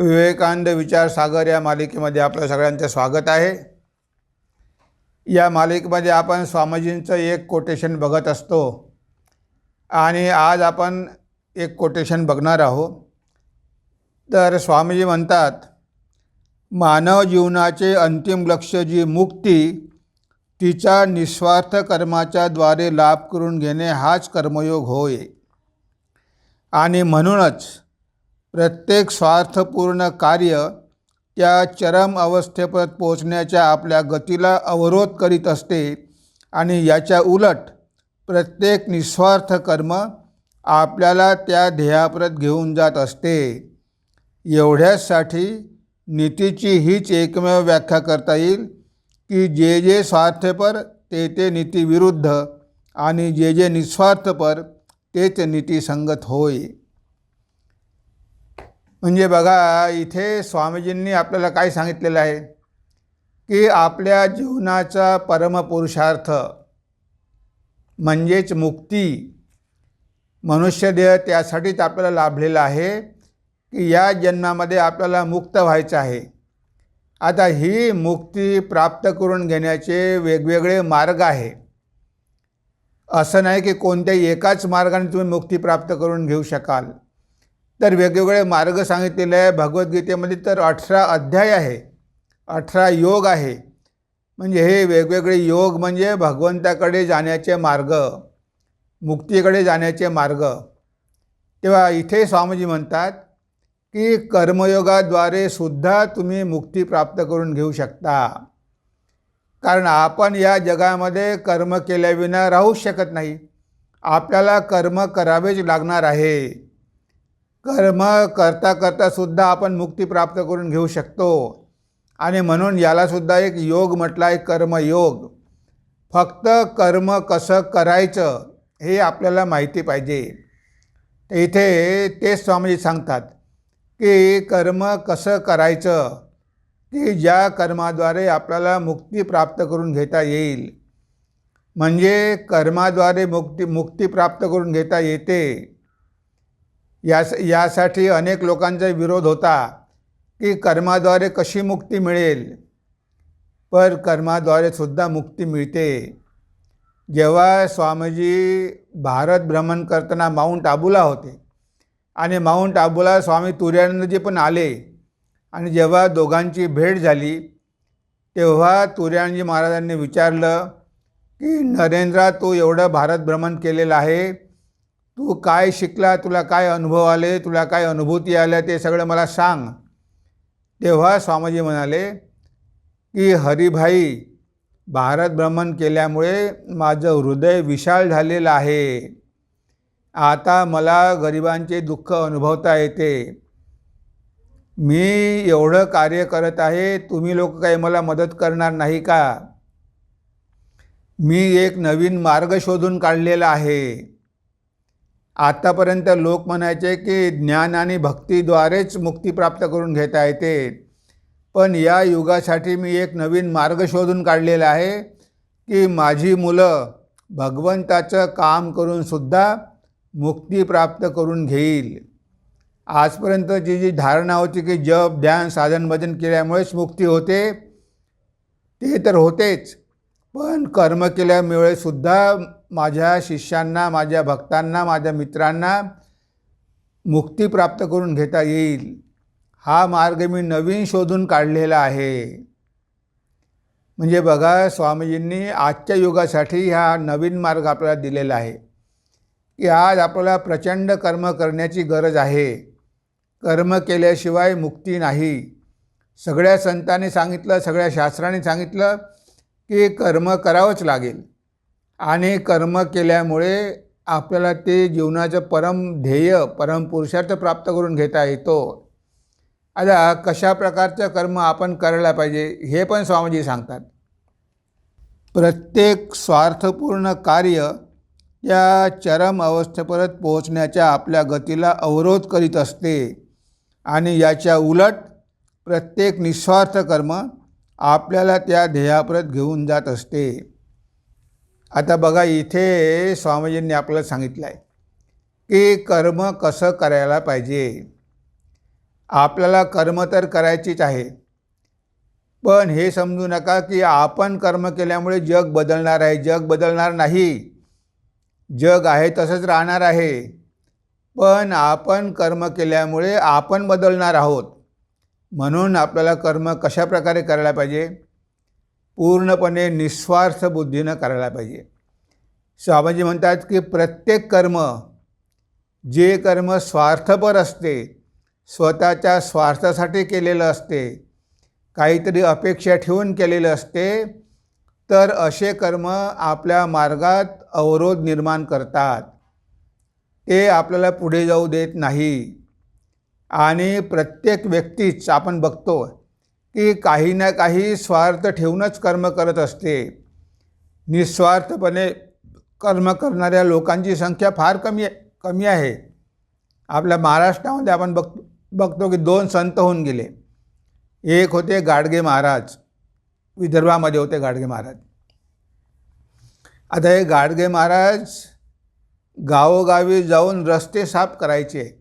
विवेकानंद विचार सागर या मालिकेमध्ये आपलं सगळ्यांचं स्वागत आहे. या मालिकेमध्ये आपण स्वामीजींचं एक कोटेशन बघत असतो. आणि आज आपण एक कोटेशन बघणार आहोत. तर स्वामीजी म्हणतात मानव जीवनाचे अंतिम लक्ष जी मुक्ती तिचा निस्वार्थ कर्माच्या द्वारे लाभ करून घेणे हाच कर्मयोग होय. आणि म्हणूनच प्रत्येक स्वार्थपूर्ण कार्य त्या चरम अवस्थेपर्यंत पोचण्याच्या आपल्या गतीला अवरोध करीत असते आणि याच्या उलट प्रत्येक निस्वार्थ कर्म आपल्याला त्या ध्येयाप्रत घेऊन जात असते. एवढ्याचसाठी नीतीची हीच एकमेव व्याख्या करता येईल की जे जे स्वार्थपर ते ते नीतीविरुद्ध आणि जे जे निस्वार्थपर तेच नीतीसंगत होय. म्हणजे बघा इथे स्वामीजींनी आपल्याला काय सांगितलेलं आहे? की आपल्या जीवनाचा परमपुरुषार्थ म्हणजेच मुक्ती मनुष्यदेह त्यासाठीच आपल्याला लाभलेला आहे की या जन्मामध्ये आपल्याला मुक्त व्हायचं आहे. आता ही मुक्ती प्राप्त करून घेण्याचे वेगवेगळे मार्ग आहे. असं नाही की कोणत्याही एकाच मार्गाने तुम्ही मुक्ती प्राप्त करून घेऊ शकाल. तर वेगवेगळे मार्ग सांगितलेले आहे. भगवद्गीतेमध्ये तर अठरा अध्याय आहे. अठरा योग आहे. म्हणजे हे वेगवेगळे योग म्हणजे भगवंताकडे जाण्याचे मार्ग मुक्तीकडे जाण्याचे मार्ग. तेव्हा इथे स्वामीजी म्हणतात की कर्मयोगाद्वारे सुद्धा तुम्ही मुक्ती प्राप्त करून घेऊ शकता. कारण आपण या जगामध्ये कर्म केल्याविना राहूच शकत नाही. आपल्याला कर्म करावेच लागणार आहे. कर्म करता करता सुद्धा आपण मुक्ती प्राप्त करून घेऊ शकतो. आणि म्हणून यालासुद्धा एक योग म्हटला आहे कर्मयोग. फक्त कर्म कसं करायचं हे आपल्याला माहिती पाहिजे. इथे तेच स्वामीजी सांगतात की कर्म कसं करायचं की ज्या कर्माद्वारे आपल्याला मुक्ती प्राप्त करून घेता येईल. म्हणजे कर्माद्वारे मुक्ती मुक्ती प्राप्त करून घेता येते. यास यासाठी अनेक लोकांचा विरोध होता की कर्माद्वारे कशी मुक्ती मिळेल. पर कर्माद्वारे सुद्धा मुक्ती मिळते. जेव्हा स्वामीजी भारत भ्रमण करताना माऊंट आबूला होते आणि माऊंट आबूला स्वामी तुर्यानंदजी पण आले आणि जेव्हा दोघांची भेट झाली तेव्हा तुर्यानंदजी महाराजांनी विचारलं की नरेंद्रा तू एवढं भारत भ्रमण केलेलं आहे तू काय शिकला तुला काय अनुभव आले तुला काय अनुभूती आल्या ते सगळं मला सांग. तेव्हा स्वामीजी म्हणाले की हरिभाई भारत भ्रमण केल्यामुळे माझं हृदय विशाल झालेलं आहे. आता मला गरिबांचे दुःख अनुभवता येते. मी एवढं कार्य करत आहे तुम्ही लोक काही मला मदत करणार नाही का? मी एक नवीन मार्ग शोधून काढलेला आहे. आत्तापर्यंत लोक म्हणायचे की ज्ञान आणि भक्तीद्वारेच मुक्ती प्राप्त करून घेता येते. पण या युगासाठी मी एक नवीन मार्ग शोधून काढलेला आहे की माझी मुलं भगवंताचं काम करूनसुद्धा मुक्ती प्राप्त करून घेईल. आजपर्यंतची जी धारणा होती की जप ध्यान साधन भजन केल्यामुळेच मुक्ती होते ते तर होतेच. पण कर्म केल्यामुळे सुद्धा माझ्या शिष्यांना माझ्या भक्तांना माझ्या मित्रांना मुक्ती प्राप्त करून घेता येईल. हा मार्ग मी नवीन शोधून काढलेला आहे. म्हणजे बघा स्वामीजींनी आजच्या युगासाठी हा नवीन मार्ग आपल्याला दिलेला आहे. की आज आपल्याला प्रचंड कर्म करण्याची गरज आहे. कर्म केल्याशिवाय मुक्ती नाही. सगळ्या संतांनी सांगितलं सगळ्या शास्त्रांनी सांगितलं की कर्म करावंच लागेल. आणि कर्म केल्यामुळे आपल्याला ते जीवनाचं परम ध्येय परम पुरुषार्थ प्राप्त करून घेता येतो. आता कशा प्रकारचं कर्म आपण करायला पाहिजे हे पण स्वामीजी सांगतात. प्रत्येक स्वार्थपूर्ण कार्य या चरम अवस्थेपर्यंत पोहोचण्याच्या आपल्या गतीला अवरोध करीत असते. आणि याच्या उलट प्रत्येक निस्वार्थ कर्म आपल्याला त्या ध्येयाप्रत घेऊन जात असते. आता बघा इथे स्वामीजींनी आपल्याला सांगितलं आहे की कर्म कसं करायला पाहिजे? आपल्याला कर्म तर करायचीच आहे पण हे समजू नका की आपण कर्म केल्यामुळे जग बदलणार आहे. जग बदलणार नाही. जग आहे तसंच राहणार आहे पण आपण कर्म केल्यामुळे आपण बदलणार आहोत. म्हणून आपल्याला कर्म कशा प्रकारे करायला पाहिजे? पूर्णपणे निस्वार्थ बुद्धीनं करायला पाहिजे. स्वामीजी म्हणतात की प्रत्येक कर्म जे कर्म स्वार्थपर असते स्वतःच्या स्वार्थासाठी केलेलं असते काहीतरी अपेक्षा ठेवून केलेलं असते तर असे कर्म आपल्या मार्गात अवरोध निर्माण करतात. ते आपल्याला पुढे जाऊ देत नाही. आणि प्रत्येक व्यक्तीच आपण बघतो की काही ना काही स्वार्थ ठेवूनच कर्म करत असते. निस्वार्थपणे कर्म करणाऱ्या लोकांची संख्या फार कमी कमी आहे. आपल्या महाराष्ट्रामध्ये आपण बघ बघतो की दोन संत होऊन गेले. एक होते गाडगे महाराज विदर्भामध्ये होते गाडगे महाराज. आता हे गाडगे महाराज गावोगावी जाऊन रस्ते साफ करायचे.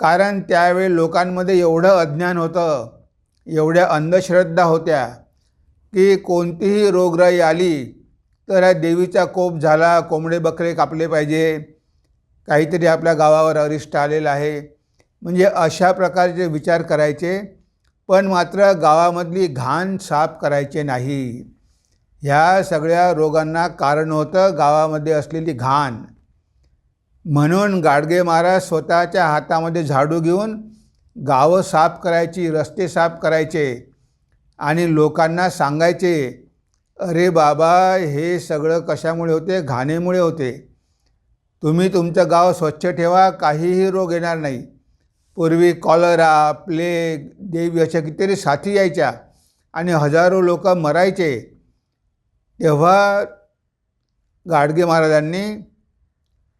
कारण त्यावेळी लोकांमध्ये एवढं अज्ञान होतं एवढ्या अंधश्रद्धा होत्या की कोणतीही रोगराई आली तर या देवीचा कोप झाला कोंबडे बकरे कापले पाहिजे. काहीतरी आपल्या गावावर अरिष्ट आलेलं आहे. म्हणजे अशा प्रकारचे विचार करायचे पण मात्र गावामधली घाण साफ करायचे नाही. ह्या सगळ्या रोगांना कारण होतं गावामध्ये असलेली घाण. म्हणून गाडगे महाराज स्वतःच्या हातामध्ये झाडू घेऊन गावं साफ करायची रस्ते साफ करायचे आणि लोकांना सांगायचे अरे बाबा हे सगळं कशामुळे होते? घाणेमुळे होते. तुम्ही तुमचं गाव स्वच्छ ठेवा काहीही रोग येणार नाही. पूर्वी कॉलरा प्लेग देवी अशा कितीतरी साथी यायच्या आणि हजारो लोक मरायचे. तेव्हा गाडगे महाराजांनी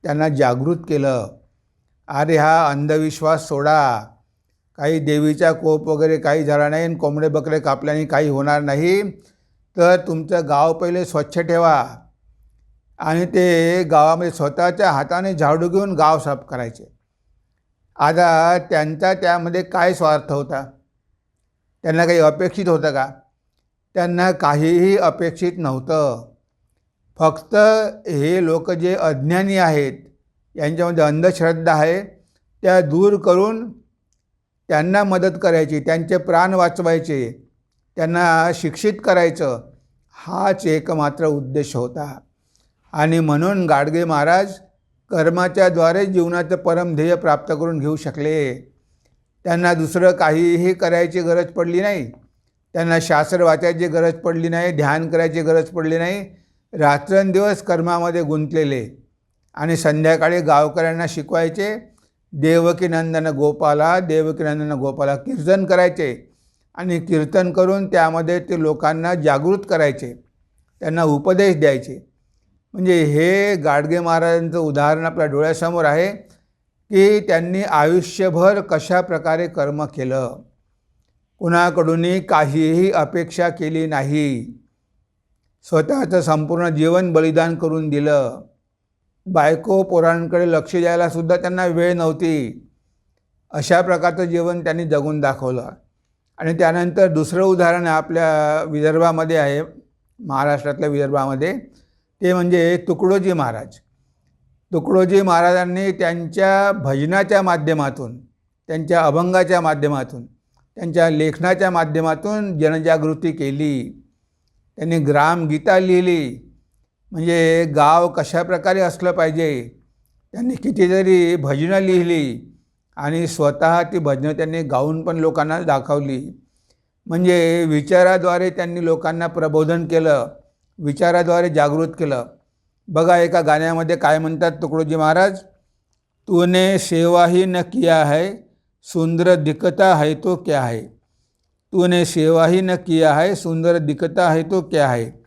त्यांना जागृत केलं. अरे हा अंधविश्वास सोडा. काही देवीचा कोप वगैरे काही झाला नाही आणि कोंबडे बकरे कापल्याने काही होणार नाही. तर तुमचं गाव पहिले स्वच्छ ठेवा. आणि ते गावामध्ये स्वतःच्या हाताने झाडू घेऊन गाव साफ करायचे. आता त्यांचा त्यामध्ये काय स्वार्थ होता? त्यांना काही अपेक्षित होतं का? त्यांना काहीही अपेक्षित नव्हतं. फक्त हे लोक जे अज्ञानी आहेत यांच्यामध्ये अंधश्रद्धा आहे त्या दूर करून त्यांना मदत करायची त्यांचे प्राण वाचवायचे त्यांना शिक्षित करायचं हाच एकमात्र उद्देश होता. आणि म्हणून गाडगे महाराज कर्माच्याद्वारे जीवनाचं परमध्येय प्राप्त करून घेऊ शकले. त्यांना दुसरं काहीही करायची गरज पडली नाही. त्यांना शास्त्र वाचायची गरज पडली नाही ध्यान करायची गरज पडली नाही. रात्रंदिवस कर्मामध्ये गुंतलेले आणि संध्याकाळी गावकऱ्यांना शिकवायचे देवकीनंदन गोपाला देवकीनंदन गोपाला कीर्तन करायचे आणि कीर्तन करून त्यामध्ये ते लोकांना जागृत करायचे त्यांना उपदेश द्यायचे. म्हणजे हे गाडगे महाराजांचं उदाहरण आपल्या डोळ्यासमोर आहे की त्यांनी आयुष्यभर कशा प्रकारे कर्म केलं? कुणाकडूनही काहीही अपेक्षा केली नाही. स्वतःचं संपूर्ण जीवन बलिदान करून दिलं. बायको पोरांकडे लक्ष द्यायला सुद्धा त्यांना वेळ नव्हती. अशा प्रकारचं जीवन त्यांनी जगून दाखवलं. आणि त्यानंतर दुसरं उदाहरण आपल्या विदर्भामध्ये आहे महाराष्ट्रातल्या विदर्भामध्ये. ते म्हणजे तुकडोजी महाराज. तुकडोजी महाराजांनी त्यांच्या भजनाच्या माध्यमातून त्यांच्या अभंगाच्या माध्यमातून त्यांच्या लेखनाच्या माध्यमातून जनजागृती केली. त्यांनी ग्रामगीता लिहिली. म्हणजे गाव कशा प्रकारे असलं पाहिजे त्यांनी कितीतरी भजनं लिहिली आणि स्वतः ती भजनं त्यांनी गाऊन पण लोकांना दाखवली. म्हणजे विचाराद्वारे त्यांनी लोकांना प्रबोधन केलं विचाराद्वारे जागृत केलं. बघा एका गाण्यामध्ये काय म्हणतात तुकडोजी महाराज? तूने सेवा ही न किया है सुंदर दिखता है तो क्या है? तूने सेवा ही न किया है, सुंदर दिखता है तो क्या है?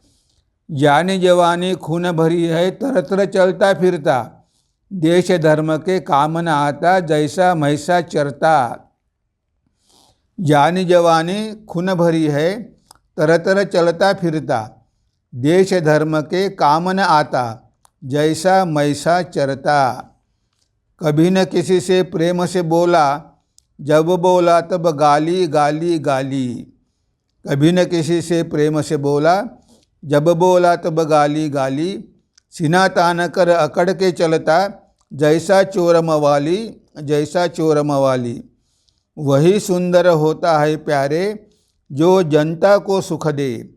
जानी जवानी खून भरी है, तरतर चलता फिरता। देश धर्म के काम न आता, जैसा मैसा चरता। जानी जवानी खून भरी है, तरतर चलता फिरता। देश धर्म के काम न आता, जैसा मैसा चरता। कभी न किसी से प्रेम से बोला जब बोला तब गाली गाली गाली। कभी न किसी से प्रेम से बोला। जब बोला तब गाली गाली। सीना तान कर अकड़ के चलता। जैसा चोर मवाली जैसा चोर मवाली वही सुंदर होता है प्यारे, जो जनता को सुख दे।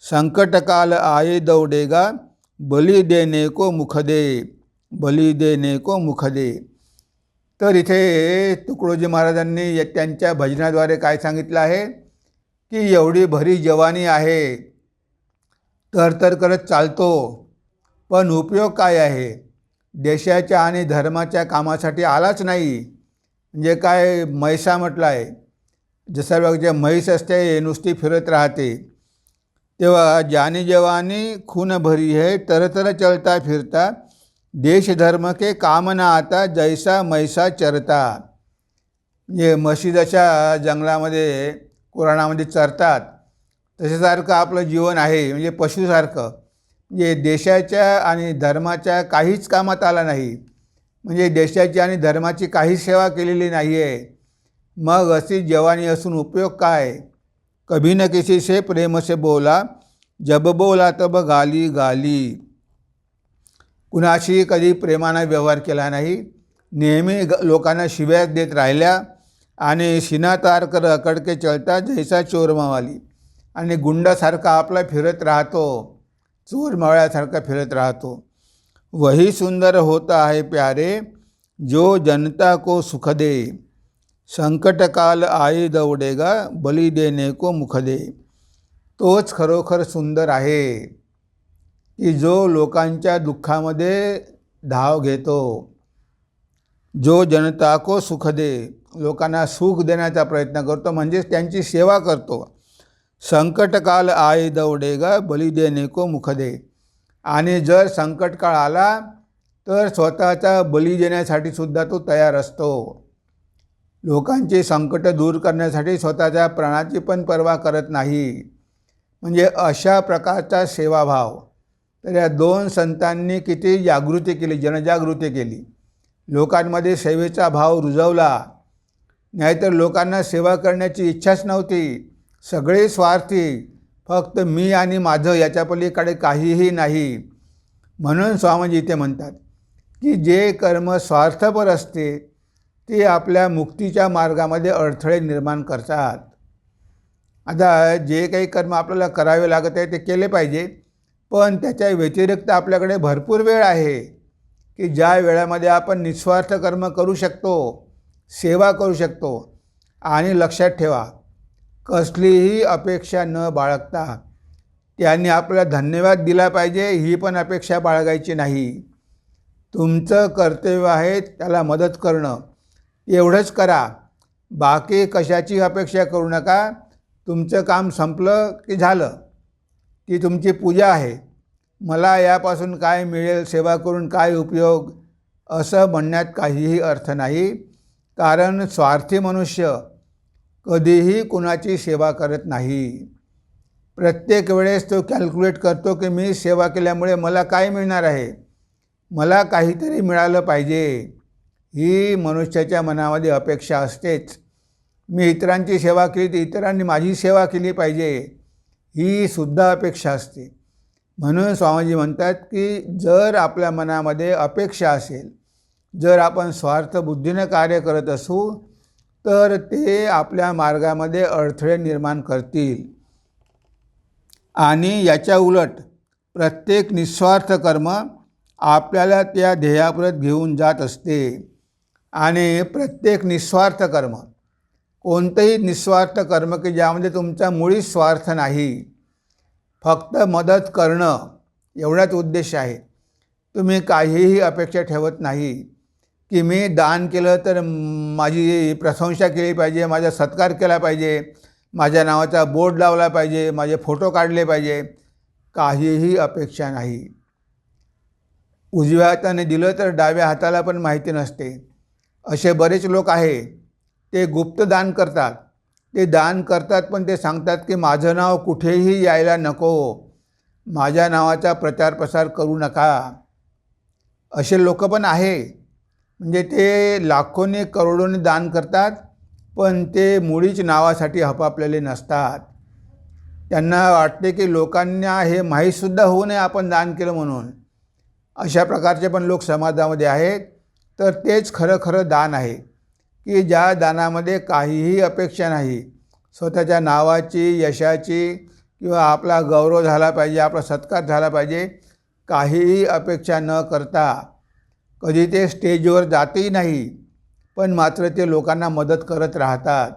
संकट काल आए दौड़ेगा, बली देने को मुख दे, बली देने को मुख दे। तर इथे तुकडोजी महाराजांनी या- त्यांच्या भजनाद्वारे काय सांगितलं आहे? की एवढी भरी जवानी आहे तर तर करत चालतो. पण उपयोग काय आहे? देशाच्या आणि धर्माच्या कामासाठी आलाच नाही. म्हणजे काय म्हैसा म्हटलं आहे जसं बघ जे म्हैस असते हे नुसती फिरत राहते. तेव्हा जानी जवानी खून भरी है तर तर चलता फिरता देश धर्म के काम न आता जैसा मैसा चरता. म्हणजे मशिदाच्या जंगलामध्ये कुराणामध्ये चरतात. तशासारखं आपलं जीवन आहे म्हणजे पशुसारखं. म्हणजे देशाच्या आणि धर्माच्या काहीच कामात आला नाही. म्हणजे देशाची आणि धर्माची काहीच सेवा केलेली नाही आहे मग अशी जवानी असून उपयोग काय? कभी न किसी से प्रेम से बोला जब बोला तब गाली गाली. कुणाशी कधी प्रेमानं व्यवहार केला नाही. नेहमी ग लोकांना शिव्या देत राहिल्या आणि शिनातार कर अकडके चलता जैसा चोर मावाली. आणि गुंडासारखा आपला फिरत राहतो चोर मावळ्यासारखा फिरत राहतो. वही सुंदर होता आहे प्यारे जो जनता को सुख दे. संकट काल आई दौडेगा बली देने को मुख दे. तोच खरोखर सुंदर आहे. की जो लोकांच्या दुःखामध्ये धाव घेतो जो जनता को सुख दे लोकांना सुख देण्याचा प्रयत्न करतो म्हणजेच त्यांची सेवा करतो. संकटकाल आय दौडेगा बली देणे को मुख दे. आणि जर संकटकाळ आला तर स्वतःचा बली देण्यासाठी सुद्धा तो तयार असतो. लोकांची संकट दूर करण्यासाठी स्वतःच्या प्राणाची पण पर्वा करत नाही. म्हणजे अशा प्रकारचा सेवाभाव. तर या दोन संतांनी किती जागृती केली जनजागृती केली. लोकांमध्ये सेवेचा भाव रुजवला. नाहीतर लोकांना सेवा करण्याची इच्छाच नव्हती. सगळे स्वार्थी. फक्त मी आणि माझं याच्या पलीकडे काहीही नाही. म्हणून स्वामीजी इथे म्हणतात की जे कर्म स्वार्थपर असते ते आपल्या मुक्तीच्या मार्गामध्ये अडथळे निर्माण करतात. आता जे काही कर्म आपल्याला करावे लागत आहे ते केले पाहिजे. पण त्याच्या व्यतिरिक्त आपल्याकडे भरपूर वेळ आहे की ज्या वेळामध्ये आपण निस्वार्थ कर्म करू शकतो सेवा करू शकतो आणि लक्षात ठेवा कसलीही अपेक्षा न बाळगता त्यांनी आपल्याला धन्यवाद दिला पाहिजे ही पण अपेक्षा बाळगायची नाही. तुमचं कर्तव्य आहे त्याला मदत करणं. एवढंच करा. बाकी कशाची अपेक्षा करू नका. तुमचं काम संपलं की झालं. ती तुमची पूजा आहे. मला यापासून काय मिळेल सेवा करून काय उपयोग असं म्हणण्यात काहीही अर्थ नाही. कारण स्वार्थी मनुष्य कधीही कुणाची सेवा करत नाही. प्रत्येक वेळेस तो कॅल्क्युलेट करतो की मी सेवा केल्यामुळे मला काय मिळणार आहे? मला काहीतरी मिळालं पाहिजे. ही मनुष्याच्या मनामध्ये अपेक्षा असतेच. मी इतरांची सेवा केली तर इतरांनी माझी सेवा केली पाहिजे. ही सुद्धा अपेक्षा असते. म्हणून स्वामीजी म्हणतात की जर आपल्या मनामध्ये अपेक्षा असेल जर आपण स्वार्थ बुद्धीनं कार्य करत असू तर ते आपल्या मार्गामध्ये अडथळे निर्माण करतील. आणि याच्या उलट प्रत्येक निस्वार्थ कर्म आपल्याला त्या ध्येयाप्रत घेऊन जात असते. आणि प्रत्येक निस्वार्थ कर्म कोणतंही निस्वार्थ कर्म की ज्यामध्ये तुमचा मुळीच स्वार्थ नाही फक्त मदत करणं एवढाच उद्देश आहे. तुम्ही काहीही अपेक्षा ठेवत नाही की मी दान केलं तर माझी प्रशंसा केली पाहिजे माझा सत्कार केला पाहिजे माझ्या नावाचा बोर्ड लावला पाहिजे माझे फोटो काढले पाहिजे. काहीही अपेक्षा नाही. उजव्या हाताने दिलं तर डाव्या हाताला पण माहिती नसते. असे बरेच लोक आहे ते गुप्त दान करतात. ते दान करतात पण ते सांगतात की माझं नाव कुठेही यायला नको. माझ्या नावाचा प्रचार प्रसार करू नका. असे लोक पण आहे. म्हणजे ते लाखोनी करोडोने दान करतात पण ते मुळीच नावासाठी हपापलेले नसतात. त्यांना वाटते की लोकांना हे माहीतसुद्धा होऊ नये आपण दान केलं म्हणून. अशा प्रकारचे पण लोक समाजामध्ये आहेत. तर तेच खरं खरं दान आहे. की ज्या दानामध्ये काहीही अपेक्षा नाही. स्वतःच्या नावाची यशाची किंवा आपला गौरव झाला पाहिजे आपला सत्कार झाला पाहिजे काहीही अपेक्षा न करता. कधी ते स्टेजवर जातही नाही पण मात्र ते लोकांना मदत करत राहतात.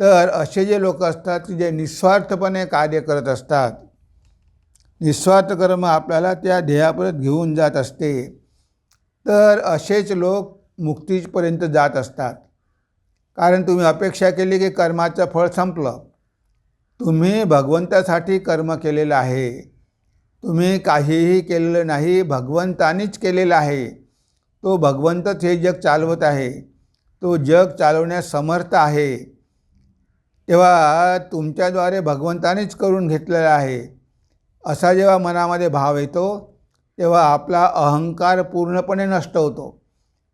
तर असे जे लोक असतात की जे निस्वार्थपणे कार्य करत असतात. निस्वार्थ कर्म आपल्याला त्या ध्येयापर्यंत घेऊन जात असते. तर असेच लोक मुक्तीपर्यंत जात असतात. कारण तुम्ही अपेक्षा केली की कर्माचं फळ संपलं. तुम्ही भगवंतासाठी कर्म केलेलं आहे. तुम्ही काहीही केलेलं नाही भगवंतानीच केलेलं आहे. तो भगवंतच हे जग चालवत आहे. तो जग चालवण्यास समर्थ आहे. तेव्हा तुमच्याद्वारे भगवंतानेच करून घेतलेला आहे. असा जेव्हा मनामध्ये भाव येतो तेव्हा आपला अहंकार पूर्णपणे नष्ट होतो.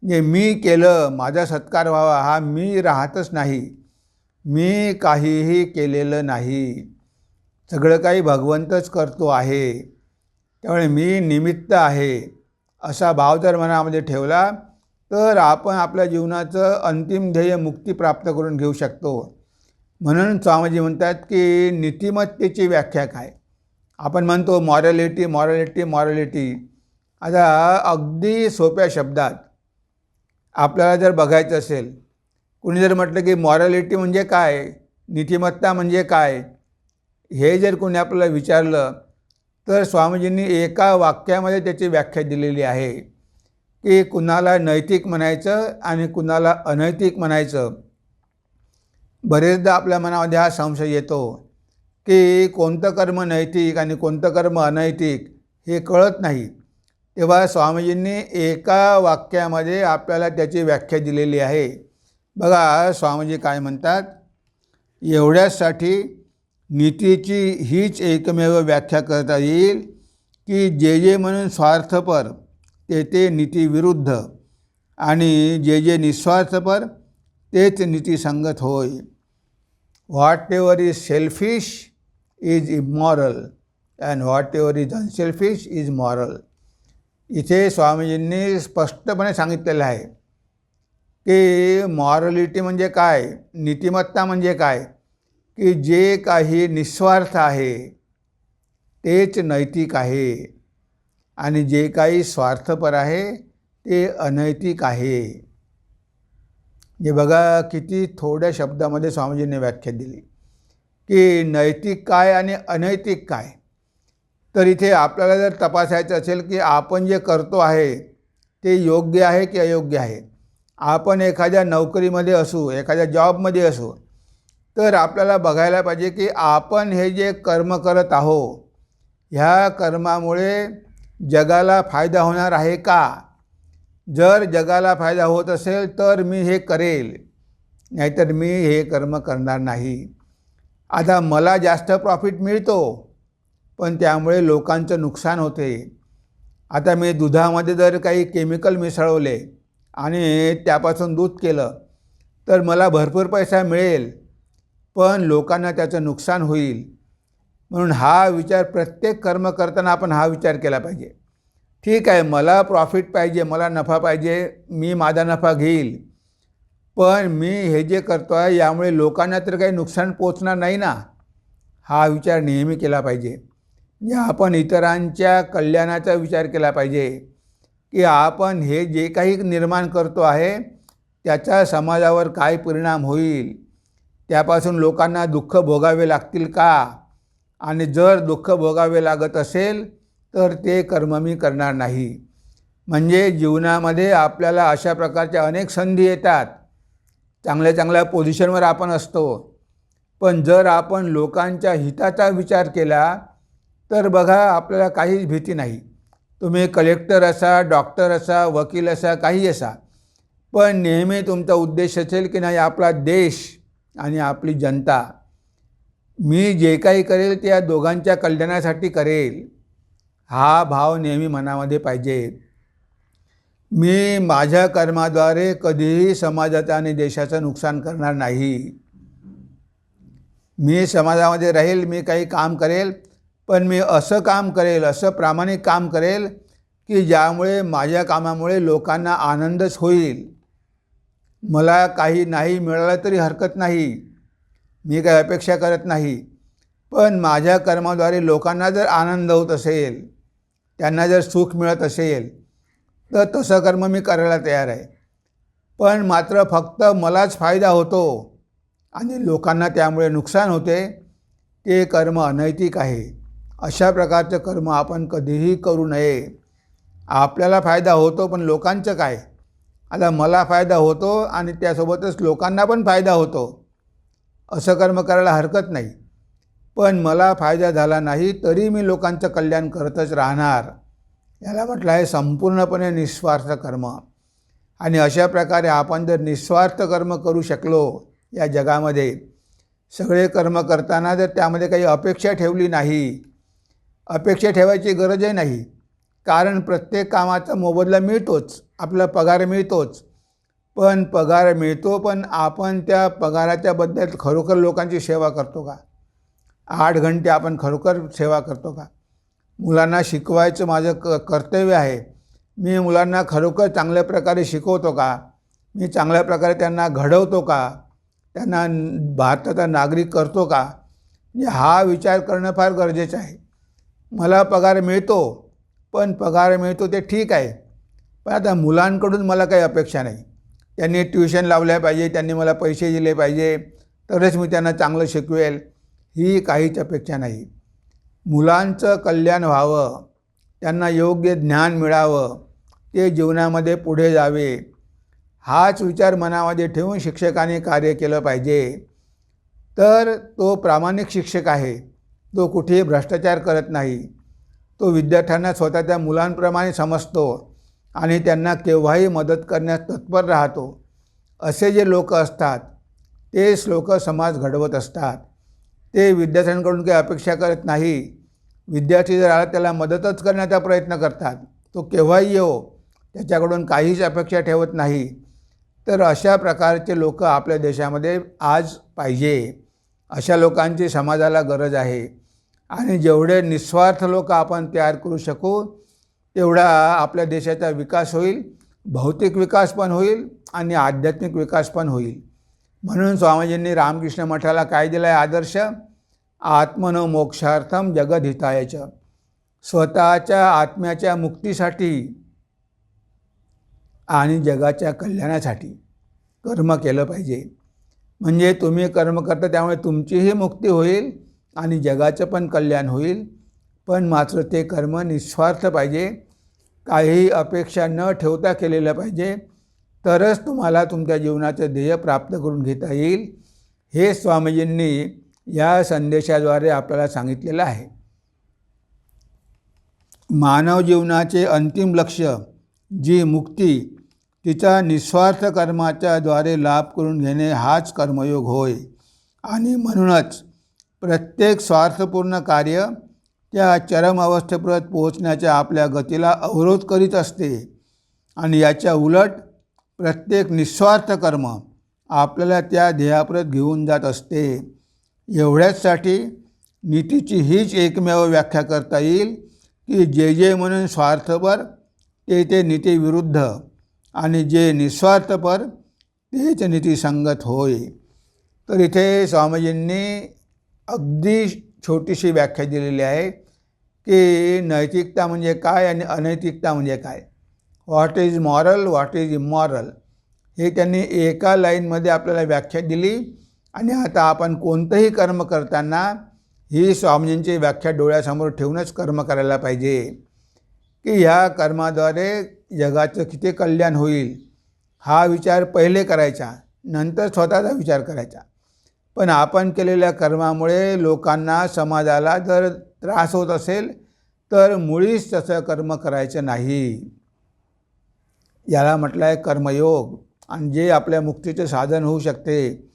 जे मी केलं माझा सत्कार व्हावा हा मी राहतच नाही. मी काहीही केलेलं नाही. सगळं काही भगवंतच करतो आहे. त्यामुळे मी निमित्त आहे. असा भाव जर मनामध्ये ठेवला तर आपण आपल्या जीवनाचं अंतिम ध्येय मुक्ती प्राप्त करून घेऊ शकतो. म्हणून स्वामीजी म्हणतात की नीतिमत्तेची व्याख्या काय? आपण म्हणतो मॉरॅलिटी मॉरॅलिटी मॉरॅलिटी आता अगदी सोप्या शब्दात आपल्याला जर बघायचं असेल कुणी जर म्हटलं की मॉरॅलिटी म्हणजे काय? नीतिमत्ता म्हणजे काय? हे जर कोणी आपल्याला विचारलं तर स्वामीजींनी एका वाक्यामध्ये त्याची व्याख्या दिलेली आहे की कुणाला नैतिक म्हणायचं आणि कुणाला अनैतिक म्हणायचं. बरेचदा आपल्या मनामध्ये हा संशय येतो की कोणतं कर्म नैतिक आणि कोणतं कर्म अनैतिक हे कळत नाही. तेव्हा स्वामीजींनी एका वाक्यामध्ये आपल्याला त्याची व्याख्या दिलेली आहे. बघा स्वामीजी काय म्हणतात? एवढ्यासाठी नीतीची हीच एकमेव व्याख्या करता येईल की जे जे म्हणून स्वार्थपर ते ते नीतीविरुद्ध आणि जे जे निस्वार्थपर तेच नीतीसंगत होय. Whatever is selfish is immoral and whatever is unselfish is moral इथे स्वामीजींनी स्पष्टपणे सांगितलेलं आहे की मॉरलिटी म्हणजे काय? नीतिमत्ता म्हणजे काय? की जे काही निस्वार्थ आहे तेच नैतिक आहे. आणि जे काही स्वार्थपर आहे ते अनैतिक आहे. जे बघा किती थोड्या शब्दामध्ये स्वामीजींनी व्याख्या दिली. की नैतिक काय आणि अनैतिक काय? तर इथे आपल्याला जर तपासायचं असेल की आपण जे करतो आहे ते योग्य आहे की अयोग्य आहे? आपण एखाद्या नोकरीमध्ये असू एखाद्या जॉबमध्ये असू तर आपल्याला बघायला पाहिजे की आपण हे जे कर्म करत आहो ह्या कर्मामुळे जगाला फायदा होणार आहे का? जर जगाला फायदा होत असेल तर मी हे करेल नाहीतर मी हे कर्म करणार नाही. आता मला जास्त प्रॉफिट मिळतो पण त्यामुळे लोकांचं नुकसान होते. आता मी दुधामध्ये जर काही केमिकल मिसळवले आणि त्यापासून दूध केलं तर मला भरपूर पैसा मिळेल पण लोकांना त्याचं नुकसान होईल. म्हणून हा विचार प्रत्येक कर्म करताना आपण हा विचार केला पाहिजे. ठीक आहे मला प्रॉफिट पाहिजे मला नफा पाहिजे मी माझा नफा घेईल. पण मी हे जे करतो आहे यामुळे लोकांना तर काही नुकसान पोचणार नाही ना? हा विचार नेहमी केला पाहिजे. या आपण इतरांच्या कल्याणाचा विचार केला पाहिजे की आपण हे जे काही निर्माण करतो आहे त्याचा समाजावर काय परिणाम होईल? त्यापासून लोकांना दुःख भोगावे लागतील का? आणि जर दुःख भोगावे लागत असेल तर ते कर्म मी करणार नाही. म्हणजे जीवनामध्ये आपल्याला अशा प्रकारच्या अनेक संधी येतात. चांगल्या चांगल्या पोझिशनवर आपण असतो. पण जर आपण लोकांच्या हिताचा विचार केला तर बघा आपल्याला काहीच भीती नाही. तुम्ही कलेक्टर असा डॉक्टर असा वकील असा काही असा. पण नेहमी तुमचा उद्देश असेल की नाही आपला देश आणि आपली जनता. मी जे काही करेल ते या दोघांच्या कल्याणासाठी करेल. हा भाव नेहमी मनामध्ये पाहिजे. मी माझ्या कर्माद्वारे कधीही समाजाचं आणि देशाचं नुकसान करणार नाही. मी समाजामध्ये राहील मी काही काम करेल पण मी असं काम करेल असं प्रामाणिक काम करेल की ज्यामुळे माझ्या कामामुळे लोकांना आनंदच होईल. मला काही नाही मिळालं तरी हरकत नाही. मी काही अपेक्षा करत नाही. पण माझ्या कर्माद्वारे लोकांना जर आनंद होत असेल त्यांना जर सुख मिळत असेल तर तसं कर्म मी करायला तयार आहे. पण मात्र फक्त मलाच फायदा होतो आणि लोकांना त्यामुळे नुकसान होते ते कर्म अनैतिक आहे. अशा प्रकारचं कर्म आपण कधीही करू नये. आपल्याला फायदा होतो पण लोकांचं काय? आता मला फायदा होतो आणि त्यासोबतच लोकांना पण फायदा होतो. असं कर्म करायला हरकत नाही. पण मला फायदा झाला नाही तरी मी लोकांचं कल्याण करतच राहणार. याला म्हटलं आहे संपूर्णपणे निस्वार्थ कर्म. आणि अशा प्रकारे आपण जर निस्वार्थ कर्म करू शकलो या जगामध्ये सगळे कर्म करताना जर त्यामध्ये काही अपेक्षा ठेवली नाही अपेक्षा ठेवायची गरजही नाही. कारण प्रत्येक कामाचा मोबदला मिळतोच आपला पगार मिळतोच. पण पगार मिळतो पण आपण त्या पगाराच्या बद्दल खरोखर लोकांची सेवा करतो का? आठ घंटे आपण खरोखर सेवा करतो का? मुलांना शिकवायचं माझं क कर्तव्य आहे. मी मुलांना खरोखर चांगल्या प्रकारे शिकवतो का? मी चांगल्या प्रकारे त्यांना घडवतो का? त्यांना भारताचा नागरिक करतो का? म्हणजे हा विचार करणं फार गरजेचं आहे. मला पगार मिळतो पण पगार मिळतो ते ठीक आहे. पण आता मुलांकडून मला काही अपेक्षा नाही. त्यांनी ट्युशन लावल्या पाहिजे त्यांनी मला पैसे दिले पाहिजे तरच मी त्यांना चांगलं शिकवेल ही काहीच अपेक्षा नाही. मुलांचं कल्याण व्हावं त्यांना योग्य ज्ञान मिळावं ते जीवनामध्ये पुढे जावे. हाच विचार मनामध्ये ठेवून शिक्षकाने कार्य केलं पाहिजे. तर तो प्रामाणिक शिक्षक आहे. तो कुठेही भ्रष्टाचार करत नाही. तो विद्यार्थ्यांना स्वतःच्या मुलांप्रमाणे समजतो आणि त्यांना केव्हाही मदत करण्यास तत्पर राहतो. असे जे लोक असतात तेच लोक समाज घडवत असतात. ते विद्यार्थ्यांकडून काही अपेक्षा करत नाही. विद्यार्थी जर आला त्याला मदतच करण्याचा प्रयत्न करतात. तो केव्हाही येऊ त्याच्याकडून काहीच अपेक्षा ठेवत नाही. तर अशा प्रकारचे लोक आपल्या देशामध्ये आज पाहिजे. अशा लोकांची समाजाला गरज आहे. आणि जेवढे निस्वार्थ लोक आपण तयार करू शकू तेवढा आपल्या देशाचा विकास होईल भौतिक विकास पण होईल आणि आध्यात्मिक विकास पण होईल. म्हणून स्वामीजींनी रामकृष्ण मठाला काय दिलं आहे आदर्श? आत्मनो मोक्षार्थम जगदहितायचं स्वतःच्या आत्म्याच्या मुक्तीसाठी आणि जगाच्या कल्याणासाठी कर्म केलं पाहिजे. म्हणजे तुम्ही कर्म करता त्यामुळे तुमचीही मुक्ती होईल आणि जगाचं पण कल्याण होईल. पण मात्र ते कर्म निस्वार्थ पाहिजे. काही अपेक्षा न ठेवता केलेलं पाहिजे. तरच तुम्हाला तुमच्या जीवनाचं ध्येय प्राप्त करून घेता येईल. हे स्वामीजींनी या संदेशाद्वारे आपल्याला सांगितलेलं आहे. मानव जीवनाचे अंतिम लक्ष जी मुक्ती तिचा निस्वार्थ कर्माच्या द्वारे लाभ करून घेणे हाच कर्मयोग होय. आणि म्हणूनच प्रत्येक स्वार्थपूर्ण कार्य त्या चरम अवस्थेपर्यंत पोहोचण्याच्या आपल्या गतीला अवरोध करीत असते. आणि याच्या उलट प्रत्येक निस्वार्थ कर्म आपल्याला त्या ध्येयापर्यंत घेऊन जात असते. एवढ्याचसाठी नीतीची हीच एकमेव व्याख्या करता येईल की जे जे म्हणून स्वार्थपर ते ते नीतीविरुद्ध आणि जे निस्वार्थपर तेच नीतीसंगत होय. तर इथे स्वामीजींनी अगदी छोटीशी व्याख्या दिलेली आहे की नैतिकता म्हणजे काय आणि अनैतिकता म्हणजे काय? What is moral what is immoral हे त्यांनी एका लाईनमध्ये आपल्याला व्याख्या दिली आणि आता आपण कोणतंही कर्म करताना ही स्वामीजींची व्याख्या डोळ्यासमोर ठेवूनच कर्म करायला पाहिजे. की ह्या कर्माद्वारे जगाचं किती कल्याण होईल हा विचार पहिले करायचा नंतर स्वतःचा विचार करायचा. पण आपण केलेल्या कर्मामुळे लोकांना समाजाला जर त्रास होत असेल तर मुळीच तसं कर्म करायचं नाही. याला म्हटलं आहे कर्मयोग. आणि जे आपल्या मुक्तीचं साधन होऊ शकते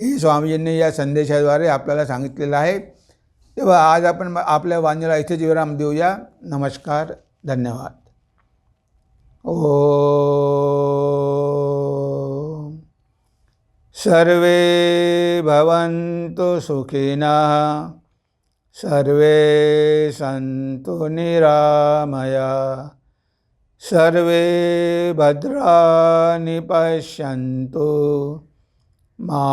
हे स्वामीजींनी या संदेशाद्वारे आपल्याला सांगितलेलं आहे. तेव्हा आज आपण आपल्या वाणीला इथेच विराम देऊया. नमस्कार धन्यवाद. ओ सर्वे भवन्तु सुखिनः सर्वे सन्तु निरामया सर्वे भद्राणि पश्यन्तु। मा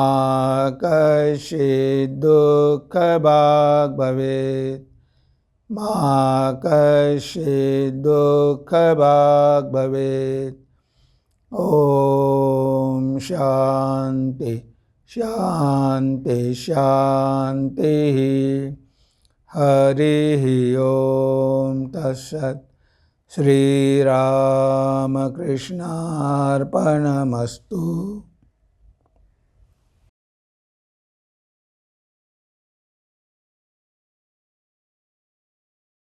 दुःखभाग् भवेत् मा दुःखभाग् भवेत्। ॐ शान्ति शान्ति शान्तिः। हरिः ॐ तत्सत् श्रीरामकृष्णार्पणमस्तु।